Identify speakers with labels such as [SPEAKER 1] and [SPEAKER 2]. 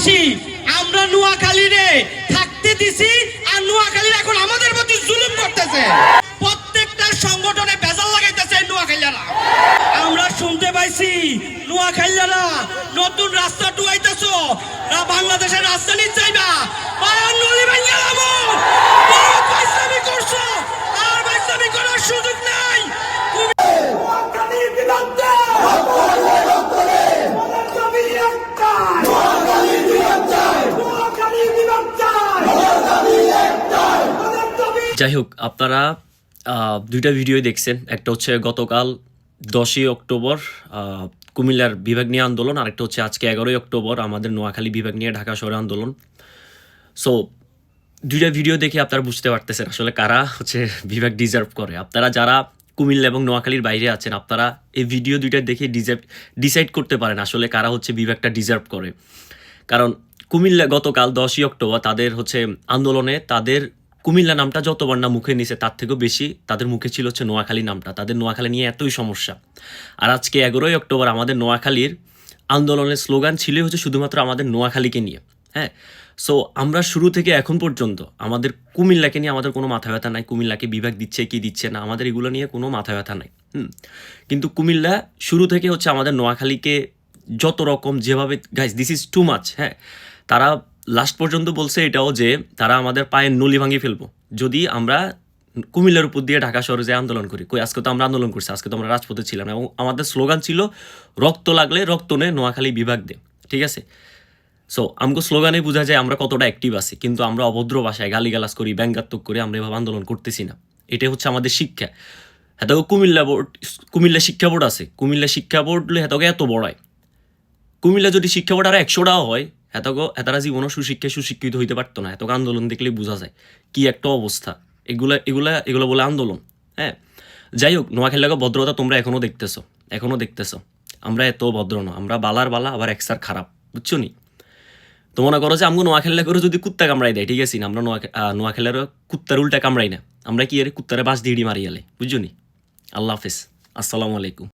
[SPEAKER 1] নোয়াখালীবাসী আমরা নোয়াখালীরে থাকতে দিছি আর নোয়াখালীর এখন আমাদের প্রতি জুলুম করতেছে। প্রত্যেকটা সংগঠনে বেজাল লাগাইতেছে নোয়াখালীরা। আমরা শুনতে পাইছি, নোয়াখালীরা নতুন রাস্তা টুয়াইতেছো। বাংলাদেশের রাজধানী চাইবা
[SPEAKER 2] যাই হোক, আপনারা দুইটা ভিডিও দেখছেন। একটা হচ্ছে গতকাল দশই অক্টোবর কুমিল্লার বিভাগ নিয়ে আন্দোলন আরেকটা হচ্ছে আজকে এগারোই অক্টোবর, আমাদের নোয়াখালী বিভাগ নিয়ে ঢাকা শহরে আন্দোলন। সো দুইটা ভিডিও দেখে আপনারা বুঝতে পারতেছেন আসলে কারা হচ্ছে বিভাগ ডিজার্ভ করে। আপনারা যারা কুমিল্লা এবং নোয়াখালীর বাইরে আছেন, আপনারা এই ভিডিও দুইটা দেখে ডিজার্ভ ডিসাইড করতে পারেন আসলে কারা হচ্ছে বিভাগটা ডিজার্ভ করে। কারণ কুমিল্লা গতকাল দশই অক্টোবর তাদের হচ্ছে আন্দোলনে তাদের কুমিল্লা নামটা যতবার না মুখে নিছে, তার থেকেও বেশি তাদের মুখে ছিল হচ্ছে নোয়াখালী নামটা। তাদের নোয়াখালী নিয়ে এতই সমস্যা। আর আজকে এগারোই অক্টোবর আমাদের নোয়াখালীর আন্দোলনের স্লোগান ছিল হচ্ছে শুধুমাত্র আমাদের নোয়াখালীকে নিয়ে। হ্যাঁ? সো আমরা শুরু থেকে এখন পর্যন্ত আমাদের কুমিল্লাকে নিয়ে আমাদের কোনো মাথা ব্যথা নাই। কুমিল্লাকে বিভাগ দিচ্ছে কি দিচ্ছে না, আমাদের এগুলো নিয়ে কোনো মাথা ব্যথা নাই। হুম? কিন্তু কুমিল্লা শুরু থেকে হচ্ছে আমাদের নোয়াখালীকে যত রকম যেভাবে guys this is too much হ্যাঁ? তারা লাস্ট পর্যন্ত বলছে এটাও যে তারা আমাদের পায়ের নলি ভাঙিয়ে ফেলব। যদি আমরা কুমিল্লার উপর দিয়ে ঢাকা শহরে যে আন্দোলন করি, কই আজকে তো আমরা আন্দোলন করছি, আজকে তো আমরা রাজপথে ছিলাম এবং আমাদের স্লোগান ছিল, রক্ত লাগলে রক্ত নে, নোয়াখালী বিভাগ দে। ঠিক আছে? সো আমগো স্লোগানে বোঝা যায় আমরা কতটা অ্যাক্টিভ আছি, কিন্তু আমরা অভদ্র ভাষায় গালিগালাজ করি, ব্যঙ্গাত্মক করে আমরা এভাবে আন্দোলন করতেছি না। এটাই হচ্ছে আমাদের শিক্ষা। হেতাকে কুমিল্লা বোর্ড, কুমিল্লা শিক্ষা বোর্ড আছে। কুমিল্লা শিক্ষা বোর্ড হেতাকে এত বড়ায় কুমিল্লা যদি শিক্ষা বোর্ড আরও একশোটাও হয় এতগো এতারা জীবনও সুশিক্ষায় সুশিক্ষিত হইতে পারতো না। এত আন্দোলন দেখলেই বোঝা যায় কি একটা অবস্থা। এগুলা এগুলা, এগুলো বলে আন্দোলন হ্যাঁ? যাই হোক নোয়াখালীকে ভদ্রতা তোমরা এখনও দেখতেছো এখনও দেখতেছো। আমরা এত ভদ্র না, আমরা বালার বালা, আবার একসার খারাপ, বুঝছ নি? তো মনে করো যে আমগো নোয়াখালী করে যদি কুত্তা কামড়াই দেয়, ঠিক আছে না? আমরা নোয়া নোয়াখালীর কুত্তার উল্টা কামড়াই না। আমরা কি আরে কুত্তারে বাস দিয়ে মারি গেলে বুঝছ নি? আল্লাহ হাফেজ। আসসালামু আলাইকুম।